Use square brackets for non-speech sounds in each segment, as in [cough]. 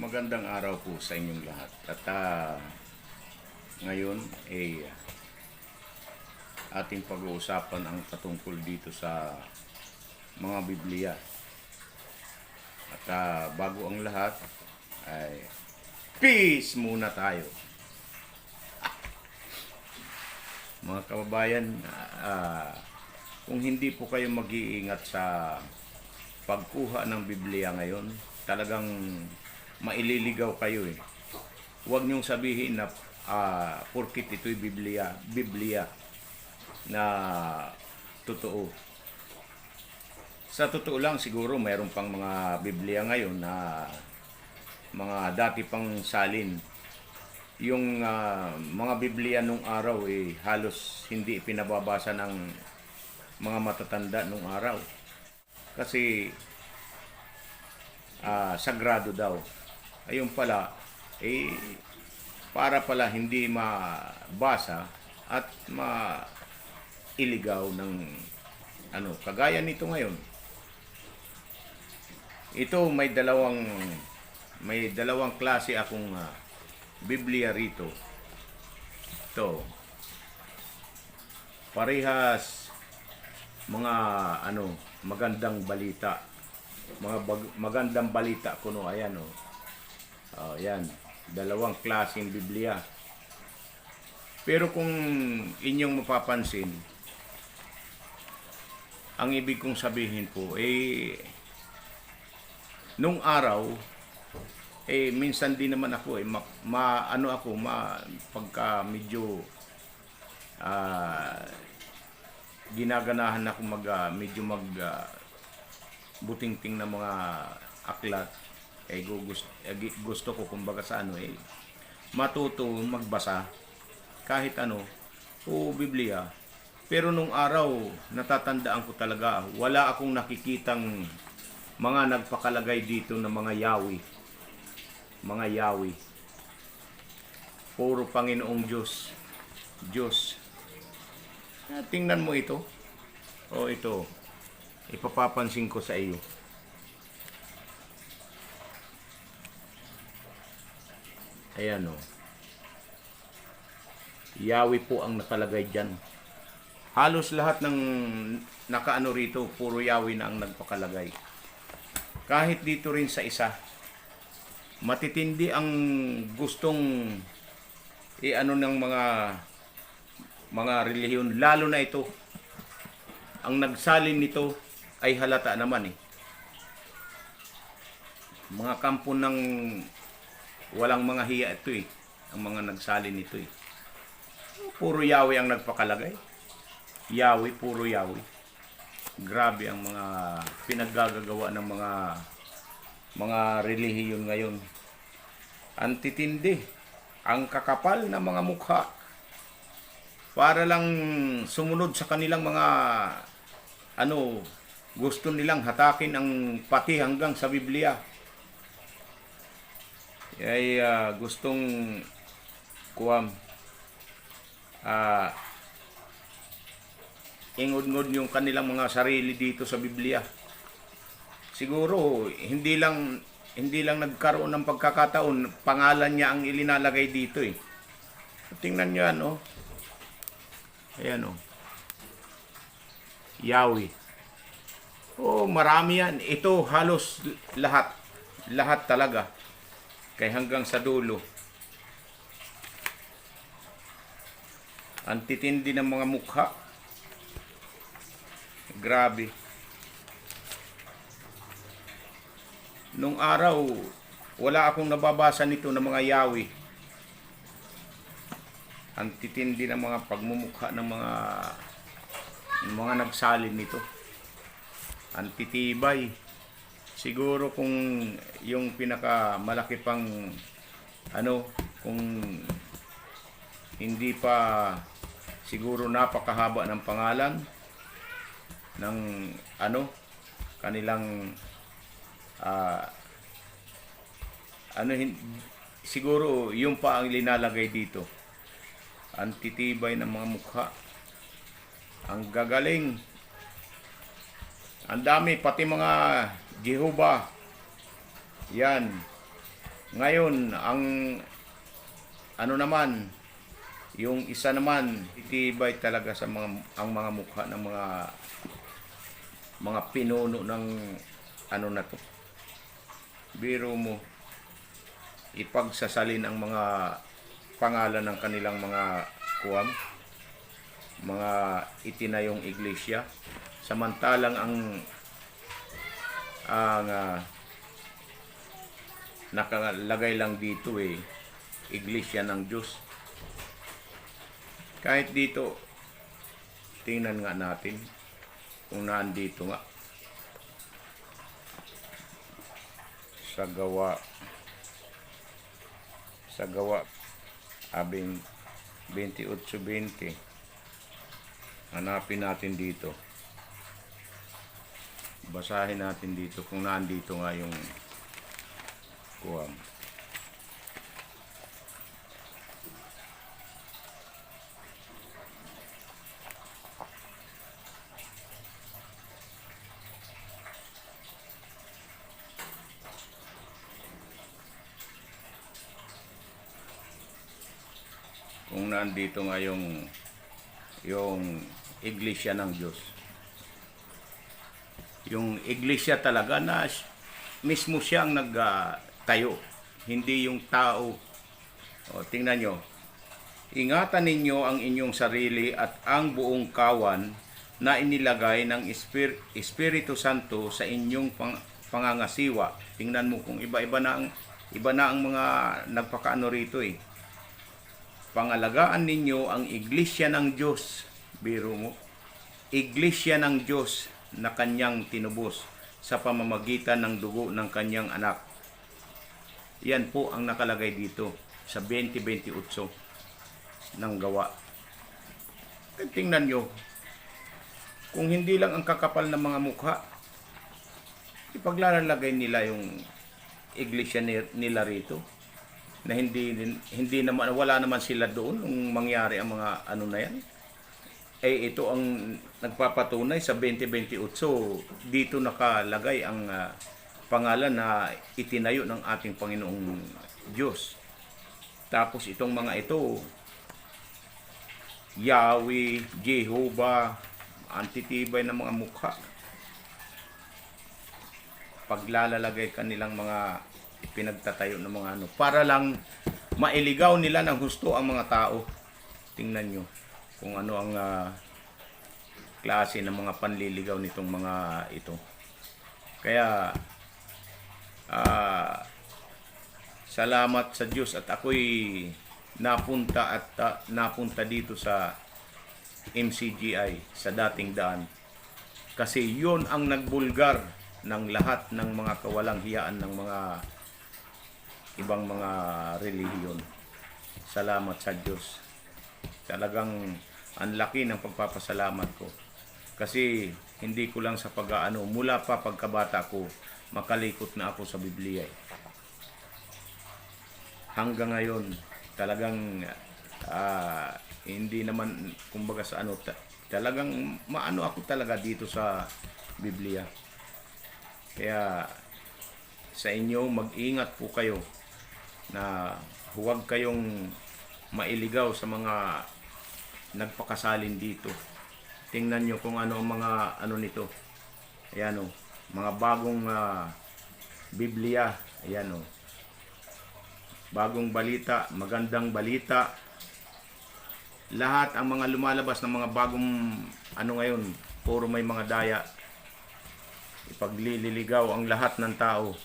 Magandang araw po sa inyong lahat. At ah, ngayon ay ating pag-uusapan ang patungkol dito sa mga Biblia. At ah, bago ang lahat ay peace muna tayo. [laughs] Mga kababayan, ah, kung hindi po kayo mag-iingat sa pagkuha ng Biblia ngayon, talagang maililigaw kayo eh. Huwag niyong sabihin na ah, porkit ito'y Biblia, Biblia na totoo. Sa totoo lang siguro mayroon pang mga Biblia ngayon na mga dati pang salin. Yung ah, mga Biblia nung araw eh halos hindi pinababasa ng mga matatanda nung araw. Kasi ah, sagrado daw. Ayun pala, eh, para pala hindi mabasa at mailigaw ng ano, kagaya nito ngayon. Ito may dalawang may dalawang klase akong ah, Biblia rito. Ito. Parehas mga ano, magandang balita. Mga bag- magandang balita kuno ayan oh. Oh, yan. Dalawang klaseng Biblia. Pero kung inyong mapapansin, ang ibig kong sabihin po, eh, nung araw, eh, minsan din naman ako, eh, ma, ma- ano ako, ma, pagka medyo, ah, ginaganahan ako mag, ah, medyo mag, ah, butingting na mga aklat, eh, gusto, eh, gusto ko kumbaga sa ano eh, matuto magbasa kahit ano, o Biblia. Pero nung araw, natatandaan ko talaga, wala akong nakikitang mga nagpakalagay dito na mga yawi. Mga yawi. Puro Panginoong Diyos. Diyos. Ah, tingnan mo ito. O ito. Ipapapansin ko sa iyo. Ayan o. Yawi po ang nakalagay dyan. Halos lahat ng nakaano rito, puro yawi na ang nagpakalagay. Kahit dito rin sa isa, matitindi ang gustong i-ano ng mga mga relihiyon, lalo na ito. Ang nagsalin nito ay halata naman eh. Mga kampo ng walang mga hiya ito eh. Ang mga nagsalin nito eh. Puro Yahweh ang nagpakalagay. Yahweh, puro Yahweh. Grabe ang mga pinaggagawa ng mga mga relihiyon ngayon. Ang titindi, ang kakapal na mga mukha para lang sumunod sa kanilang mga ano gusto nilang hatakin ang pati hanggang sa Biblia ay ah, gustong kuwam ah ingod-ngod yung kanilang mga sarili dito sa Biblia. Siguro hindi lang hindi lang nagkaroon ng pagkakataon, pangalan niya ang ilinalagay dito eh. Tingnan niyo yan oh. Ayan oh. Yahweh. Oh, marami yan. Ito halos lahat. Lahat talaga. Kay hanggang sa dulo. Ang titindi ng mga mukha. Grabe. Nung araw, wala akong nababasa nito ng mga yawi. Ang titindi ng mga pagmumukha ng mga ng mga nagsalin nito. Ang titibay. Siguro kung yung pinaka malaki pang ano, kung hindi pa siguro napakahaba ng pangalan ng ano kanilang ah, ano hin- siguro yung pa ang linalagay dito. Ang titibay ng mga mukha. Ang gagaling. Ang dami pati mga Jehovah. Yan. Ngayon, ang ano naman, yung isa naman, itibay talaga sa mga ang mga mukha ng mga mga pinuno ng ano na to. Biro mo, ipagsasalin ang mga pangalan ng kanilang mga kuwam, mga itinayong iglesia, samantalang ang ang ah, nakalagay lang dito eh, iglesia ng Diyos. Kahit dito, tingnan nga natin kung nandito nga sa gawa sa gawa abing 28-20 hanapin natin dito basahin natin dito kung nandito nga yung kuwam kung nandito nga yung yung iglesia ng Diyos. Yung iglesia talaga na mismo siyang nagtayo, hindi yung tao. O, tingnan nyo. Ingatan ninyo ang inyong sarili at ang buong kawan na inilagay ng Espir- Espiritu Santo sa inyong pang- pangangasiwa. Tingnan mo kung iba-iba na ang iba na ang mga nagpakaano rito eh pangalagaan ninyo ang iglesia ng Diyos. Biro mo. Iglesia ng Diyos na kanyang tinubos sa pamamagitan ng dugo ng kanyang anak. Yan po ang nakalagay dito sa 2028 ng gawa. Eh, Tingnan nyo, kung hindi lang ang kakapal ng mga mukha, ipaglalagay nila yung iglesia ni- nila rito na hindi hindi naman wala naman sila doon nung mangyari ang mga ano na yan. Eh ito ang nagpapatunay sa 2028 dito nakalagay ang ah, pangalan na itinayo ng ating Panginoong Diyos. Tapos itong mga ito Yahweh, Jehovah, antitibay ng mga mukha. Paglalalagay kanilang mga pinagtatayo ng mga ano para lang mailigaw nila ng husto ang mga tao. Tingnan nyo kung ano ang ah, klase ng mga panliligaw nitong mga ito. Kaya ah, salamat sa Diyos at ako'y napunta at ah, napunta dito sa MCGI sa dating daan. Kasi yun ang nagbulgar ng lahat ng mga kawalang hiyaan ng mga ibang mga relihiyon. Salamat sa Diyos. Talagang ang laki ng pagpapasalamat ko. Kasi hindi ko lang sa pag-aano, mula pa pagkabata ko, makalikot na ako sa Biblia. eh. Hanggang ngayon, talagang ah, hindi naman, kumbaga sa ano, ta- talagang maano ako talaga dito sa Biblia. Kaya sa inyo, mag-ingat po kayo na huwag kayong mailigaw sa mga nagpakasalin dito. Tingnan nyo kung ano ang mga ano nito. Ayan o, mga bagong ah, Biblia. Ayan o. Bagong balita, magandang balita. Lahat ang mga lumalabas ng mga bagong ano ngayon, puro may mga daya. Ipaglililigaw ang lahat ng tao.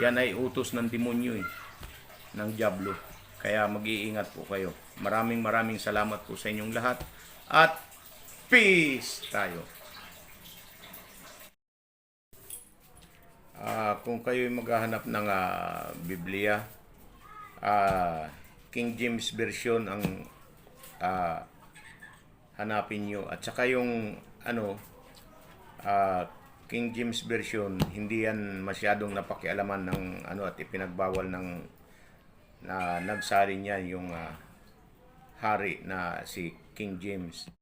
Yan ay utos ng demonyo eh, ng Diablo. Kaya mag-iingat po kayo. Maraming maraming salamat po sa inyong lahat. At peace tayo. Ah, kung kayo maghahanap ng ah, Biblia, ah, King James Version ang ah, hanapin nyo. At saka yung ano, ah, King James Version, hindi yan masyadong napakialaman ng ano at ipinagbawal ng na nagsari niya yung ah, hari na si King James.